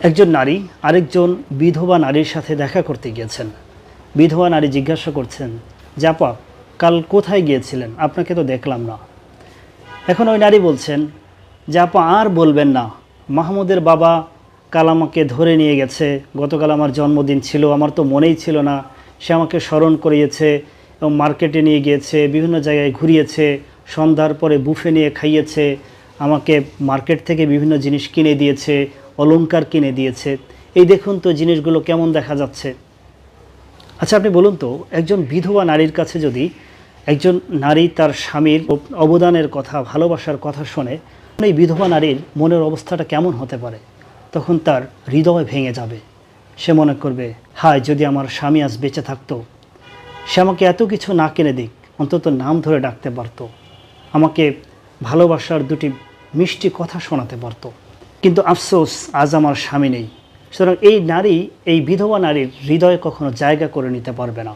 একজন নারী আরেকজন বিধবা নারীর সাথে দেখা করতে গিয়েছেন। বিধবা নারী জিজ্ঞাসা করছেন জাপা কাল কোথায় গিয়েছিলেন? আপনাকে তো দেখলাম না। এখন ওই নারী বলছেন জাপা আর বলবেন না। মাহমুদের বাবা কাল আমাকে ধরে নিয়ে গেছে। গতকাল আমার জন্মদিন ছিল, আমার তো মনেই ছিল না। সে আমাকে স্মরণ করিয়েছে এবং মার্কেটে নিয়ে গিয়েছে, বিভিন্ন জায়গায় ঘুরিয়েছে, সন্ধ্যার পরে বুফে নিয়ে খাইয়েছে, আমাকে মার্কেট থেকে বিভিন্ন জিনিস কিনে দিয়েছে অলংকার কিনে দিয়েছে। এই দেখুন তো জিনিসগুলো কেমন দেখা যাচ্ছে। আচ্ছা আপনি বলুন তো, একজন বিধবা নারীর কাছে যদি একজন নারী তার স্বামীর অবদানের কথা, ভালোবাসার কথা শোনে, এই বিধবা নারীর মনের অবস্থাটা কেমন হতে পারে? তখন তার হৃদয় ভেঙে যাবে। সে মনে করবে, হায়, যদি আমার স্বামী আজ বেঁচে থাকতো। সে আমাকে এত কিছু না কিনে দিক, অন্তত নাম ধরে ডাকতে পারতো। আমাকে ভালোবাসার দুটি মিষ্টি কথা শোনাতে পারতো। কিন্তু আফসোস আজ আমার স্বামী নেই। সুতরাং এই নারী, এই বিধবা নারীর হৃদয়ে কখনো জায়গা করে নিতে পারবে না।